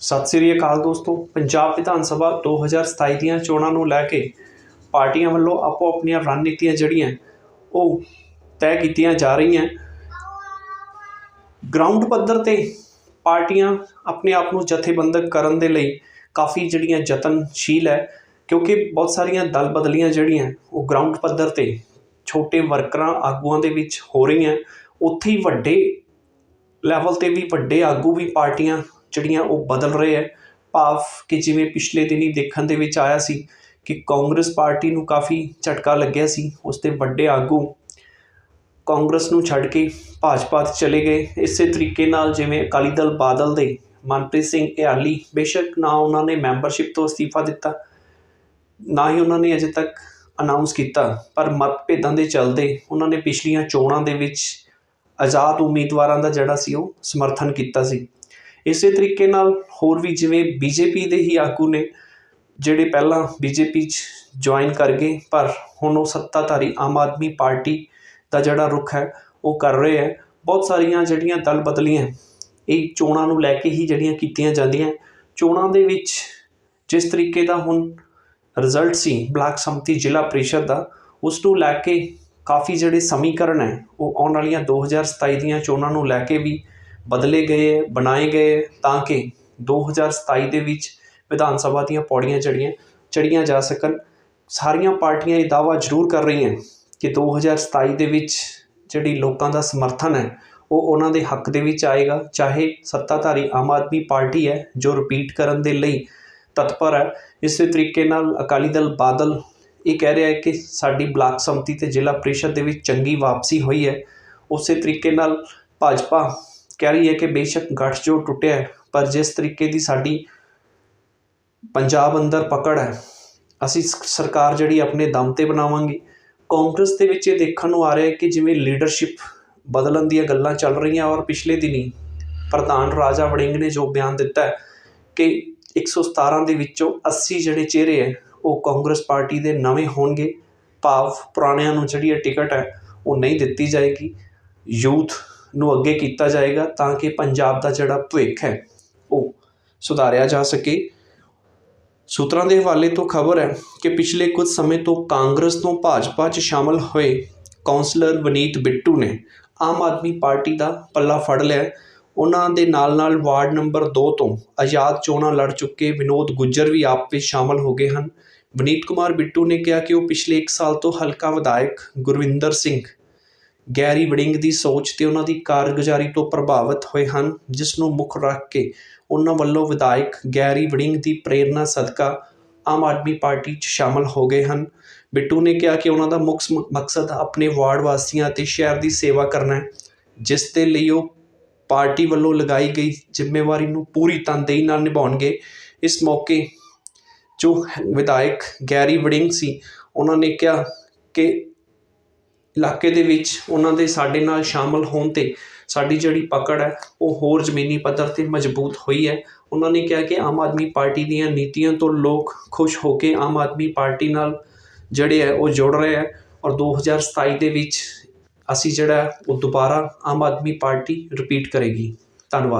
ਸਤਿ ਸ੍ਰੀ ਅਕਾਲ ਦੋਸਤੋ। ਪੰਜਾਬ ਵਿਧਾਨ ਸਭਾ 2027 ਦੀਆਂ ਚੋਣਾਂ ਨੂੰ ਲੈ ਕੇ ਪਾਰਟੀਆਂ ਵੱਲੋਂ ਆਪੋ ਆਪਣੀਆਂ ਰਣਨੀਤੀਆਂ ਜਿਹੜੀਆਂ ਉਹ ਤੈਅ ਕੀਤੀਆਂ ਜਾ ਰਹੀਆਂ। ਗਰਾਊਂਡ ਪੱਧਰ ਤੇ ਪਾਰਟੀਆਂ ਆਪਣੇ ਆਪ ਨੂੰ ਜਥੇਬੰਦਕ ਕਰਨ ਦੇ ਲਈ ਕਾਫੀ ਜਿਹੜੀਆਂ ਯਤਨਸ਼ੀਲ ਹੈ, ਕਿਉਂਕਿ ਬਹੁਤ ਸਾਰੀਆਂ ਦਲ ਬਦਲੀਆਂ ਜਿਹੜੀਆਂ ਉਹ ਗਰਾਊਂਡ ਪੱਧਰ ਤੇ ਛੋਟੇ ਵਰਕਰਾਂ ਆਗੂਆਂ ਦੇ ਵਿੱਚ ਹੋ ਰਹੀਆਂ। ਉੱਥੇ ਹੀ ਵੱਡੇ ਲੈਵਲ ਤੇ ਵੀ ਵੱਡੇ ਆਗੂ ਵੀ ਪਾਰਟੀਆਂ ਜਿਹੜੀਆਂ ਉਹ ਬਦਲ ਰਹੇ ਹੈ। ਭਾਵ ਕਿ ਜਿਵੇਂ ਪਿਛਲੇ ਦਿਨੀ ਦੇਖਣ ਦੇ ਵਿੱਚ ਆਇਆ ਸੀ ਕਿ ਕਾਂਗਰਸ ਪਾਰਟੀ ਨੂੰ ਕਾਫੀ ਝਟਕਾ ਲੱਗਿਆ ਸੀ, ਉਸ ਦੇ ਵੱਡੇ ਆਗੂ ਕਾਂਗਰਸ ਨੂੰ ਛੱਡ ਕੇ ਭਾਜਪਾ 'ਚ ਚਲੇ ਗਏ। ਇਸੇ ਤਰੀਕੇ ਨਾਲ ਜਿਵੇਂ ਅਕਾਲੀ ਦਲ ਬਾਦਲ ਦੇ ਮਨਪ੍ਰੀਤ ਸਿੰਘ ਇਆਲੀ ਬੇਸ਼ੱਕ ਨਾ ਉਹਨਾਂ ਨੇ ਮੈਂਬਰਸ਼ਿਪ ਤੋਂ ਅਸਤੀਫਾ ਦਿੱਤਾ, ਨਾ ਹੀ ਉਹਨਾਂ ਨੇ ਅਜੇ ਤੱਕ ਅਨਾਉਂਸ ਕੀਤਾ, ਪਰ ਮਤਭੇਦਾਂ ਦੇ ਚੱਲਦੇ ਉਹਨਾਂ ਨੇ ਪਿਛਲੀਆਂ ਚੋਣਾਂ ਦੇ ਵਿੱਚ ਆਜ਼ਾਦ ਉਮੀਦਵਾਰਾਂ ਦਾ ਜਿਹੜਾ ਸੀ ਉਹ ਸਮਰਥਨ ਕੀਤਾ ਸੀ। ਇਸੇ ਤਰੀਕੇ ਨਾਲ ਹੋਰ ਵੀ ਜਿਵੇਂ ਬੀਜੇਪੀ ਦੇ ਹੀ ਆਗੂ ਨੇ, ਜਿਹੜੇ ਪਹਿਲਾਂ ਬੀਜੇਪੀ 'ਚ ਜੁਆਇਨ ਕਰ ਗਏ, ਪਰ ਹੁਣ ਉਹ ਸੱਤਾਧਾਰੀ ਆਮ ਆਦਮੀ ਪਾਰਟੀ ਦਾ ਜਿਹੜਾ ਰੁਖ ਹੈ, ਉਹ ਕਰ ਰਹੇ ਹੈ। ਬਹੁਤ ਸਾਰੀਆਂ ਜਿਹੜੀਆਂ ਦਲ ਬਦਲੀਆਂ ਇਹ ਚੋਣਾਂ ਨੂੰ ਲੈ ਕੇ ਹੀ ਜਿਹੜੀਆਂ ਕੀਤੀਆਂ ਜਾਂਦੀਆਂ ਚੋਣਾਂ ਦੇ ਵਿੱਚ ਜਿਸ ਤਰੀਕੇ ਦਾ ਹੁਣ ਰਿਜ਼ਲਟ ਸੀ, ਬਲਾਕ ਸੰਮਤੀ ਜ਼ਿਲ੍ਹਾ ਪ੍ਰੀਸ਼ਦ ਦਾ, ਉਸ ਨੂੰ ਲੈ ਕੇ ਕਾਫੀ ਜਿਹੜੇ ਸਮੀਕਰਨ ਹੈ, ਉਹ ਆਉਣ ਵਾਲੀਆਂ 2027 ਦੀਆਂ ਚੋਣਾਂ ਨੂੰ ਲੈ ਕੇ ਵੀ ਬਦਲੇ ਗਏ ਹੈ, ਬਣਾਏ ਗਏ ਹੈ ਤਾਂ ਕਿ 2027 ਦੇ ਵਿੱਚ ਵਿਧਾਨ ਸਭਾ ਦੀਆਂ ਪੌੜੀਆਂ ਜਿਹੜੀਆਂ ਚੜ੍ਹੀਆਂ ਜਾ ਸਕਣ। ਸਾਰੀਆਂ ਪਾਰਟੀਆਂ ਇਹ ਦਾਅਵਾ ਜ਼ਰੂਰ ਕਰ ਰਹੀਆਂ ਕਿ 2027 ਦੇ ਵਿੱਚ ਜਿਹੜੀ ਲੋਕਾਂ ਦਾ ਸਮਰਥਨ ਹੈ ਉਹ ਉਹਨਾਂ ਦੇ ਹੱਕ ਦੇ ਵਿੱਚ ਆਏਗਾ। ਚਾਹੇ ਸੱਤਾਧਾਰੀ ਆਮ ਆਦਮੀ ਪਾਰਟੀ ਹੈ ਜੋ ਰਿਪੀਟ ਕਰਨ ਦੇ ਲਈ ਤਤਪਰ ਹੈ ਇਸੇ ਤਰੀਕੇ ਨਾਲ ਅਕਾਲੀ ਦਲ ਬਾਦਲ ਇਹ ਕਹਿ ਰਿਹਾ ਹੈ ਕਿ ਸਾਡੀ ਬਲਾਕ ਸੰਮਤੀ ਤੇ ਜ਼ਿਲ੍ਹਾ ਪ੍ਰੀਸ਼ਦ ਦੇ ਵਿੱਚ ਚੰਗੀ ਵਾਪਸੀ ਹੋਈ ਹੈ। ਉਸੇ ਤਰੀਕੇ ਨਾਲ ਭਾਜਪਾ ਕਹਿ ਰਹੀ ਹੈ ਕਿ ਬੇਸ਼ੱਕ ਗੱਠਜੋੜ ਟੁੱਟਿਆ ਹੈ, ਪਰ ਜਿਸ ਤਰੀਕੇ ਦੀ ਸਾਡੀ ਪੰਜਾਬ ਅੰਦਰ ਪਕੜ ਹੈ, ਅਸੀਂ ਸਰਕਾਰ ਜਿਹੜੀ ਆਪਣੇ ਦਮ ਤੇ ਬਣਾਵਾਂਗੇ। ਕਾਂਗਰਸ ਦੇ ਵਿੱਚ ਇਹ ਦੇਖਣ ਨੂੰ ਆ ਰਿਹਾ ਹੈ ਕਿ ਜਿਵੇਂ ਲੀਡਰਸ਼ਿਪ ਬਦਲਣ ਦੀਆਂ ਗੱਲਾਂ ਚੱਲ ਰਹੀਆਂ ਔਰ ਪਿਛਲੇ ਦਿਨੀ ਪ੍ਰਧਾਨ ਰਾਜਾ ਵੜਿੰਗ ਨੇ ਜੋ ਬਿਆਨ ਦਿੱਤਾ ਹੈ ਕਿ 117 ਦੇ ਵਿੱਚੋਂ 80 ਜਿਹੜੇ ਚਿਹਰੇ ਹੈ, ਉਹ ਕਾਂਗਰਸ ਪਾਰਟੀ ਦੇ ਨਵੇਂ ਹੋਣਗੇ। ਭਾਵ ਪੁਰਾਣਿਆਂ ਨੂੰ ਜਿਹੜੀ ਇਹ ਟਿਕਟ ਹੈ, ਉਹ ਨਹੀਂ ਦਿੱਤੀ ਜਾਏਗੀ। ਯੂਥ ਨੂੰ ਅੱਗੇ ਕੀਤਾ ਜਾਏਗਾ ਤਾਂ ਕਿ ਪੰਜਾਬ ਦਾ ਜਿਹੜਾ ਭਵਿੱਖ ਹੈ, ਉਹ ਸੁਧਾਰਿਆ ਜਾ ਸਕੇ। ਸੂਤਰਾਂ ਦੇ ਹਵਾਲੇ ਤੋਂ ਖਬਰ ਹੈ ਕਿ ਪਿਛਲੇ ਕੁਝ ਸਮੇਂ ਤੋਂ ਕਾਂਗਰਸ ਤੋਂ ਭਾਜਪਾ 'ਚ ਸ਼ਾਮਲ ਹੋਏ ਕਾਉਂਸਲਰ ਵਨੀਤ ਬਿੱਟੂ ਨੇ ਆਮ ਆਦਮੀ ਪਾਰਟੀ ਦਾ ਪੱਲਾ ਫੜ ਲਿਆ। ਉਹਨਾਂ ਦੇ ਨਾਲ-ਨਾਲ ਵਾਰਡ ਨੰਬਰ 2 ਤੋਂ ਆਜ਼ਾਦ ਚੋਣਾਂ ਲੜ ਚੁੱਕੇ ਵਿਨੋਦ ਗੁੱਜਰ ਵੀ ਆਪ ਵਿੱਚ ਸ਼ਾਮਲ ਹੋ ਗਏ ਹਨ। ਵਨੀਤ ਕੁਮਾਰ ਬਿੱਟੂ ਨੇ ਕਿਹਾ ਕਿ ਉਹ ਪਿਛਲੇ 1 ਸਾਲ ਤੋਂ ਹਲਕਾ ਵਿਧਾਇਕ ਗੁਰਵਿੰਦਰ ਸਿੰਘ ਗੈਰੀ ਵੜਿੰਗ ਦੀ ਸੋਚ ਅਤੇ ਉਹਨਾਂ ਦੀ ਕਾਰਗੁਜ਼ਾਰੀ ਤੋਂ ਪ੍ਰਭਾਵਿਤ ਹੋਏ ਹਨ ਜਿਸ ਨੂੰ ਮੁੱਖ ਰੱਖ ਕੇ ਉਹਨਾਂ ਵੱਲੋਂ ਵਿਧਾਇਕ ਗੈਰੀ ਵੜਿੰਗ ਦੀ ਪ੍ਰੇਰਨਾ ਸਦਕਾ ਆਮ ਆਦਮੀ ਪਾਰਟੀ 'ਚ ਸ਼ਾਮਲ ਹੋ ਗਏ ਹਨ। ਬਿੱਟੂ ਨੇ ਕਿਹਾ ਕਿ ਉਹਨਾਂ ਦਾ ਮੁੱਖ ਮਕਸਦ ਆਪਣੇ ਵਾਰਡ ਵਾਸੀਆਂ ਅਤੇ ਸ਼ਹਿਰ ਦੀ ਸੇਵਾ ਕਰਨਾ ਹੈ, ਜਿਸ ਦੇ ਲਈ ਉਹ ਪਾਰਟੀ ਵੱਲੋਂ ਲਗਾਈ ਗਈ ਜ਼ਿੰਮੇਵਾਰੀ ਨੂੰ ਪੂਰੀ ਤਨਦੇਹੀ ਨਾਲ ਨਿਭਾਉਣਗੇ। ਇਸ ਮੌਕੇ ਜੋ ਵਿਧਾਇਕ ਗੈਰੀ ਵੜਿੰਗ ਸੀ, ਉਹਨਾਂ ਨੇ ਕਿਹਾ ਕਿ ਇਲਾਕੇ ਦੇ ਵਿੱਚ ਉਹਨਾਂ ਦੇ ਸਾਡੇ ਨਾਲ ਸ਼ਾਮਲ ਹੋਣ ਤੇ ਸਾਡੀ ਜਿਹੜੀ ਪਕੜ ਹੈ, ਉਹ ਹੋਰ ਜ਼ਮੀਨੀ ਪੱਧਰ ਤੇ ਮਜ਼ਬੂਤ ਹੋਈ ਹੈ। ਉਹਨਾਂ ਨੇ ਕਿਹਾ ਕਿ ਆਮ ਆਦਮੀ ਪਾਰਟੀ ਦੀਆਂ ਨੀਤੀਆਂ ਤੋਂ ਲੋਕ ਖੁਸ਼ ਹੋ ਕੇ ਆਮ ਆਦਮੀ ਪਾਰਟੀ ਨਾਲ ਜਿਹੜੇ ਹੈ, ਉਹ ਜੁੜ ਰਹੇ ਹੈ ਔਰ 2027 ਦੇ ਵਿੱਚ ਅਸੀਂ ਜਿਹੜਾ, ਉਹ ਦੁਬਾਰਾ ਆਮ ਆਦਮੀ ਪਾਰਟੀ ਰਿਪੀਟ ਕਰੇਗੀ। ਧੰਨਵਾਦ।